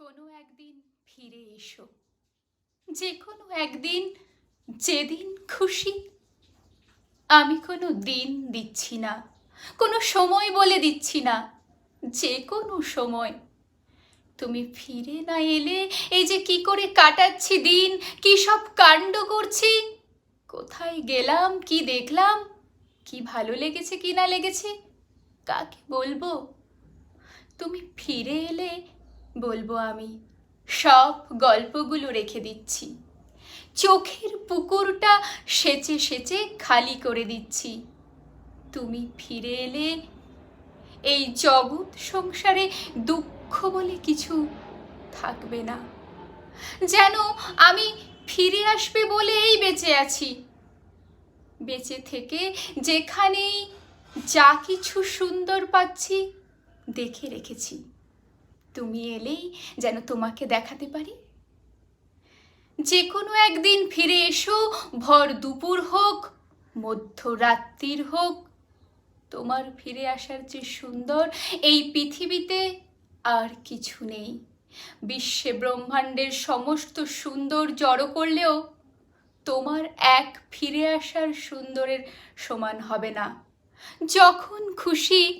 কোনো একদিন ফিরে এসো। যে কোনো একদিন, যেদিন খুশি। আমি কোনো দিন দিচ্ছি না, কোনো সময় বলে দিচ্ছি না, যে কোনো সময়। তুমি ফিরে না এলে এই যে কি করে কাটাচ্ছি দিন, কি সব কাণ্ড করছি? কোথায় গেলাম, কি দেখলাম, কি ভালো লেগেছে, কি না লেগেছে, কাকে বলব? তুমি ফিরে এলে বলব আমি। সব গল্পগুলো রেখে দিচ্ছি। চোখের পুকুরটা সেচে সেচে খালি করে দিচ্ছি। তুমি ফিরে এলে এই জগৎ সংসারে দুঃখ বলে কিছু থাকবে না। যেন আমি ফিরে আসবে বলেই বেঁচে আছি। বেঁচে থেকে যেখানেই যা কিছু সুন্দর পাচ্ছি, দেখে রেখেছি। তুমি এলেই যেন তোমাকে দেখাতে পারি। যে কোনো একদিন ফিরে এসো, ভর দুপুর হোক, মধ্যরাত্রির হোক, তোমার ফিরে আসার যে সুন্দর এই পৃথিবীতে আর কিছু নেই। বিশ্বে ব্রহ্মাণ্ডের সমস্ত সুন্দর জড়ো করলেও তোমার এক ফিরে আসার সুন্দরের সমান হবে না। যখন খুশি